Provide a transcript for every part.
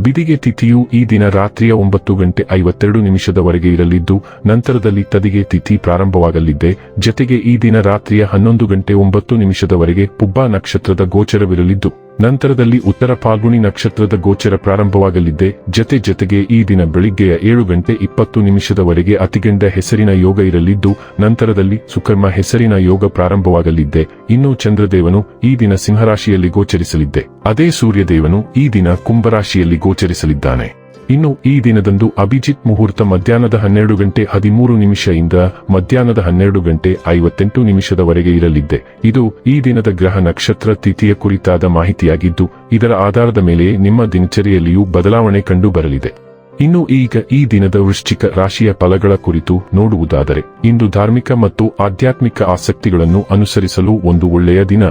ಬಿದಿಗೆ ತಿಥಿಯು ಈ ದಿನ ರಾತ್ರಿಯ ಒಂಬತ್ತು ಗಂಟೆ ಐವತ್ತೆರಡು ನಿಮಿಷದವರೆಗೆ ಇರಲಿದ್ದು, ನಂತರದಲ್ಲಿ ತದಿಗೆ ತಿಥಿ ಪ್ರಾರಂಭವಾಗಲಿದ್ದೆ. ಜತೆಗೆ ಈ ದಿನ ರಾತ್ರಿಯ ಹನ್ನೊಂದು ಗಂಟೆ ಒಂಬತ್ತು ನಿಮಿಷದವರೆಗೆ ಪುಬ್ಬಾ ನಕ್ಷತ್ರದ ಗೋಚರವಿರಲಿದ್ದು. ನಂತರದಲ್ಲಿ ಉತ್ತರ ಫಾಲ್ಗುಣಿ ನಕ್ಷತ್ರದ ಗೋಚರ ಪ್ರಾರಂಭವಾಗಲಿದೆ. ಜತೆ ಜತೆಗೆ ಈ ದಿನ ಬೆಳಿಗ್ಗೆಯ ಏಳು ಗಂಟೆ ಇಪ್ಪತ್ತು ನಿಮಿಷದವರೆಗೆ ಅತಿಗೆಂಡ ಹೆಸರಿನ ಯೋಗ ಇರಲಿದ್ದು, ನಂತರದಲ್ಲಿ ಸುಕರ್ಮ ಹೆಸರಿನ ಯೋಗ ಪ್ರಾರಂಭವಾಗಲಿದ್ದೆ ಇನ್ನು ಚಂದ್ರದೇವನು ಈ ದಿನ ಸಿಂಹರಾಶಿಯಲ್ಲಿ ಗೋಚರಿಸಲಿದ್ದೆ ಅದೇ ಸೂರ್ಯದೇವನು ಈ ದಿನ ಕುಂಭರಾಶಿಯಲ್ಲಿ ಗೋಚರಿಸಲಿದ್ದಾನೆ. ಇನ್ನು ಈ ದಿನದಂದು ಅಭಿಜಿತ್ ಮುಹೂರ್ತ ಮಧ್ಯಾಹ್ನದ ಹನ್ನೆರಡು ಗಂಟೆ ಹದಿಮೂರು ನಿಮಿಷದಿಂದ ಮಧ್ಯಾಹ್ನದ ಹನ್ನೆರಡು ಗಂಟೆ ಐವತ್ತೆಂಟು ನಿಮಿಷದವರೆಗೆ ಇರಲಿದ್ದೆ ಇದು ಈ ದಿನದ ಗ್ರಹ ನಕ್ಷತ್ರ ತಿಥಿಯ ಕುರಿತಾದ ಮಾಹಿತಿಯಾಗಿದ್ದು, ಇದರ ಆಧಾರದ ಮೇಲೆ ನಿಮ್ಮ ದಿನಚರಿಯಲ್ಲಿಯೂ ಬದಲಾವಣೆ ಕಂಡು ಬರಲಿದೆ ಇನ್ನು ಈಗ ಈ ದಿನದ ವೃಶ್ಚಿಕ ರಾಶಿಯ ಫಲಗಳ ಕುರಿತು ನೋಡುವುದಾದರೆ, ಇಂದು ಧಾರ್ಮಿಕ ಮತ್ತು ಆಧ್ಯಾತ್ಮಿಕ ಆಸಕ್ತಿಗಳನ್ನು ಅನುಸರಿಸಲು ಒಂದು ಒಳ್ಳೆಯ ದಿನ.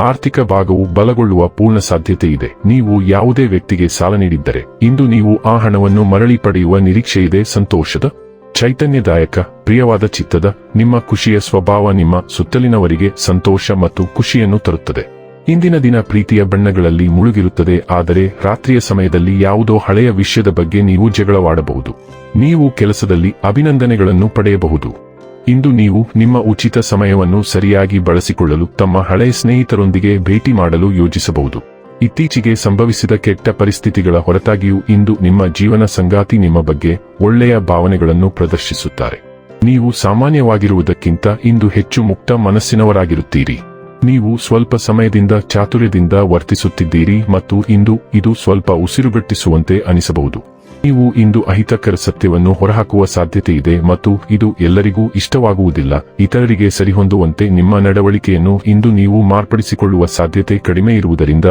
ಆರ್ಥಿಕ ಭಾಗವು ಬಲಗೊಳ್ಳುವ ಪೂರ್ಣ ಸಾಧ್ಯತೆ ಇದೆ. ನೀವು ಯಾವುದೇ ವ್ಯಕ್ತಿಗೆ ಸಾಲ ನೀಡಿದ್ದರೆ, ಇಂದು ನೀವು ಆ ಹಣವನ್ನು ಮರಳಿ ಪಡೆಯುವ ನಿರೀಕ್ಷೆಯಿದೆ ಸಂತೋಷದ, ಚೈತನ್ಯದಾಯಕ, ಪ್ರಿಯವಾದ ಚಿತ್ತದ, ನಿಮ್ಮ ಖುಷಿಯ ಸ್ವಭಾವ ನಿಮ್ಮ ಸುತ್ತಲಿನವರಿಗೆ ಸಂತೋಷ ಮತ್ತು ಖುಷಿಯನ್ನು ತರುತ್ತದೆ. ಇಂದಿನ ದಿನ ಪ್ರೀತಿಯ ಬಣ್ಣಗಳಲ್ಲಿ ಮುಳುಗಿರುತ್ತದೆ. ಆದರೆ ರಾತ್ರಿಯ ಸಮಯದಲ್ಲಿ ಯಾವುದೋ ಹಳೆಯ ವಿಷಯದ ಬಗ್ಗೆ ನೀವು ಜಗಳವಾಡಬಹುದು. ನೀವು ಕೆಲಸದಲ್ಲಿ ಅಭಿನಂದನೆಗಳನ್ನು ಪಡೆಯಬಹುದು. ಇಂದು ನೀವು ನಿಮ್ಮ ಉಚಿತ ಸಮಯವನ್ನು ಸರಿಯಾಗಿ ಬಳಸಿಕೊಳ್ಳಲು ತಮ್ಮ ಹಳೆಯ ಸ್ನೇಹಿತರೊಂದಿಗೆ ಭೇಟಿ ಮಾಡಲು ಯೋಜಿಸಬಹುದು. ಇತ್ತೀಚೆಗೆ ಸಂಭವಿಸಿದ ಕೆಟ್ಟ ಪರಿಸ್ಥಿತಿಗಳ ಹೊರತಾಗಿಯೂ ಇಂದು ನಿಮ್ಮ ಜೀವನ ಸಂಗಾತಿ ನಿಮ್ಮ ಬಗ್ಗೆ ಒಳ್ಳೆಯ ಭಾವನೆಗಳನ್ನು ಪ್ರದರ್ಶಿಸುತ್ತಾರೆ. ನೀವು ಸಾಮಾನ್ಯವಾಗಿರುವುದಕ್ಕಿಂತ ಇಂದು ಹೆಚ್ಚು ಮುಕ್ತ ಮನಸ್ಸಿನವರಾಗಿರುತ್ತೀರಿ. ನೀವು ಸ್ವಲ್ಪ ಸಮಯದಿಂದ ಚಾತುರ್ಯದಿಂದ ವರ್ತಿಸುತ್ತಿದ್ದೀರಿ ಮತ್ತು ಇಂದು ಇದು ಸ್ವಲ್ಪ ಉಸಿರುಗಟ್ಟಿಸುವಂತೆ ಅನಿಸಬಹುದು. ನೀವು ಇಂದು ಅಹಿತಕರ ಸತ್ಯವನ್ನು ಹೊರಹಾಕುವ ಸಾಧ್ಯತೆ ಇದೆ ಮತ್ತು ಇದು ಎಲ್ಲರಿಗೂ ಇಷ್ಟವಾಗುವುದಿಲ್ಲ. ಇತರರಿಗೆ ಸರಿಹೊಂದುವಂತೆ ನಿಮ್ಮ ನಡವಳಿಕೆಯನ್ನು ಇಂದು ನೀವು ಮಾರ್ಪಡಿಸಿಕೊಳ್ಳುವ ಸಾಧ್ಯತೆ ಕಡಿಮೆ ಇರುವುದರಿಂದ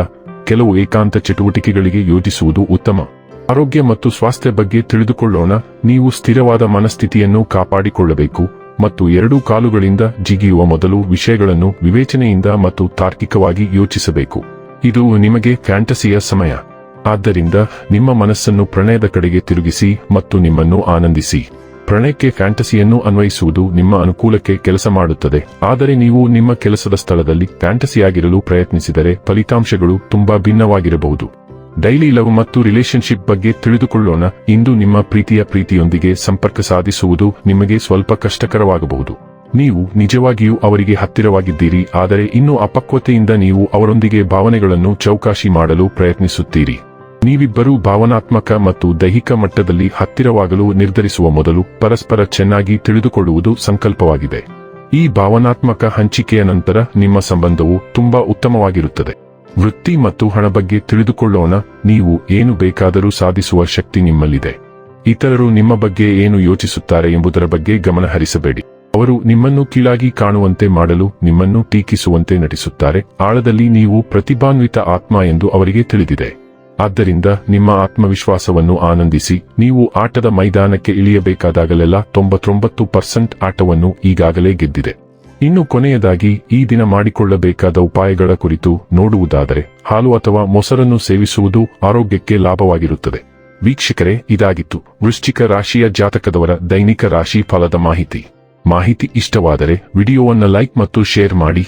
ಕೆಲವು ಏಕಾಂತ ಚಟುವಟಿಕೆಗಳಿಗೆ ಯೋಜಿಸುವುದು ಉತ್ತಮ. ಆರೋಗ್ಯ ಮತ್ತು ಸ್ವಾಸ್ಥ್ಯ ಬಗ್ಗೆ ತಿಳಿದುಕೊಳ್ಳೋಣ. ನೀವು ಸ್ಥಿರವಾದ ಮನಸ್ಥಿತಿಯನ್ನು ಕಾಪಾಡಿಕೊಳ್ಳಬೇಕು ಮತ್ತು ಎರಡೂ ಕಾಲುಗಳಿಂದ ಜಿಗಿಯುವ ಮೊದಲು ವಿಷಯಗಳನ್ನು ವಿವೇಚನೆಯಿಂದ ಮತ್ತು ತಾರ್ಕಿಕವಾಗಿ ಯೋಚಿಸಬೇಕು. ಇದು ನಿಮಗೆ ಫ್ಯಾಂಟಸಿಯ ಸಮಯ. ಆದ್ದರಿಂದ ನಿಮ್ಮ ಮನಸ್ಸನ್ನು ಪ್ರಣಯದ ಕಡೆಗೆ ತಿರುಗಿಸಿ ಮತ್ತು ನಿಮ್ಮನ್ನು ಆನಂದಿಸಿ. ಪ್ರಣಯಕ್ಕೆ ಫ್ಯಾಂಟಸಿಯನ್ನು ಅನ್ವಯಿಸುವುದು ನಿಮ್ಮ ಅನುಕೂಲಕ್ಕೆ ಕೆಲಸ ಮಾಡುತ್ತದೆ. ಆದರೆ ನೀವು ನಿಮ್ಮ ಕೆಲಸದ ಸ್ಥಳದಲ್ಲಿ ಫ್ಯಾಂಟಸಿಯಾಗಿರಲು ಪ್ರಯತ್ನಿಸಿದರೆ ಫಲಿತಾಂಶಗಳು ತುಂಬಾ ಭಿನ್ನವಾಗಿರಬಹುದು. ಡೈಲಿ ಲವ್ ಮತ್ತು ರಿಲೇಶನ್ಶಿಪ್ ಬಗ್ಗೆ ತಿಳಿದುಕೊಳ್ಳೋಣ. ಇಂದು ನಿಮ್ಮ ಪ್ರೀತಿಯ ಪ್ರೀತಿಯೊಂದಿಗೆ ಸಂಪರ್ಕ ಸಾಧಿಸುವುದು ನಿಮಗೆ ಸ್ವಲ್ಪ ಕಷ್ಟಕರವಾಗಬಹುದು. ನೀವು ನಿಜವಾಗಿಯೂ ಅವರಿಗೆ ಹತ್ತಿರವಾಗಿದ್ದೀರಿ, ಆದರೆ ಇನ್ನೂ ಅಪಕ್ವತೆಯಿಂದ ನೀವು ಅವರೊಂದಿಗೆ ಭಾವನೆಗಳನ್ನು ಚೌಕಾಶಿ ಮಾಡಲು ಪ್ರಯತ್ನಿಸುತ್ತೀರಿ. ನೀವಿಬ್ಬರೂ ಭಾವನಾತ್ಮಕ ಮತ್ತು ದೈಹಿಕ ಮಟ್ಟದಲ್ಲಿ ಹತ್ತಿರವಾಗಲು ನಿರ್ಧರಿಸುವ ಮೊದಲು ಪರಸ್ಪರ ಚೆನ್ನಾಗಿ ತಿಳಿದುಕೊಳ್ಳುವುದು ಸಂಕಲ್ಪವಾಗಿದೆ. ಈ ಭಾವನಾತ್ಮಕ ಹಂಚಿಕೆಯ ನಂತರ ನಿಮ್ಮ ಸಂಬಂಧವು ತುಂಬಾ ಉತ್ತಮವಾಗಿರುತ್ತದೆ. ವೃತ್ತಿ ಮತ್ತು ಹಣ ಬಗ್ಗೆ ತಿಳಿದುಕೊಳ್ಳೋಣ, ನೀವು ಏನು ಬೇಕಾದರೂ ಸಾಧಿಸುವ ಶಕ್ತಿ ನಿಮ್ಮಲ್ಲಿದೆ. ಇತರರು ನಿಮ್ಮ ಬಗ್ಗೆ ಏನು ಯೋಚಿಸುತ್ತಾರೆ ಎಂಬುದರ ಬಗ್ಗೆ ಗಮನ ಹರಿಸಬೇಡಿ. ಅವರು ನಿಮ್ಮನ್ನು ಕೀಳಾಗಿ ಕಾಣುವಂತೆ ಮಾಡಲು ನಿಮ್ಮನ್ನು ಟೀಕಿಸುವಂತೆ ನಟಿಸುತ್ತಾರೆ. ಆಳದಲ್ಲಿ ನೀವು ಪ್ರತಿಭಾನ್ವಿತ ಆತ್ಮ ಎಂದು ಅವರಿಗೆ ತಿಳಿದಿದೆ. ಆದ್ದರಿಂದ ನಿಮ್ಮ ಆತ್ಮವಿಶ್ವಾಸವನ್ನು ಆನಂದಿಸಿ, ನೀವು ಆಟದ ಮೈದಾನಕ್ಕೆ ಇಳಿಯಬೇಕಾದಾಗಲೆಲ್ಲ ತೊಂಬತ್ತೊಂಬತ್ತು ಪರ್ಸೆಂಟ್ ಆಟವನ್ನು ಈಗಾಗಲೇ ಗೆದ್ದಿದೆ. ಇನ್ನು ಕೊನೆಯದಾಗಿ, ಈ ದಿನ ಮಾಡಿಕೊಳ್ಳಬೇಕಾದ ಉಪಾಯಗಳ ಕುರಿತು ನೋಡುವುದಾದರೆ, ಹಾಲು ಅಥವಾ ಮೊಸರನ್ನು ಸೇವಿಸುವುದು ಆರೋಗ್ಯಕ್ಕೆ ಲಾಭವಾಗಿರುತ್ತದೆ. ವೀಕ್ಷಕರೇ, ಇದಾಗಿತ್ತು. ವೃಶ್ಚಿಕ ರಾಶಿಯ ಜಾತಕದವರ ದೈನಿಕ ರಾಶಿ ಫಲದ ಮಾಹಿತಿ. ಮಾಹಿತಿ ಇಷ್ಟವಾದರೆ, ವಿಡಿಯೋವನ್ನು ಲೈಕ್ ಮತ್ತು ಶೇರ್ ಮಾಡಿ.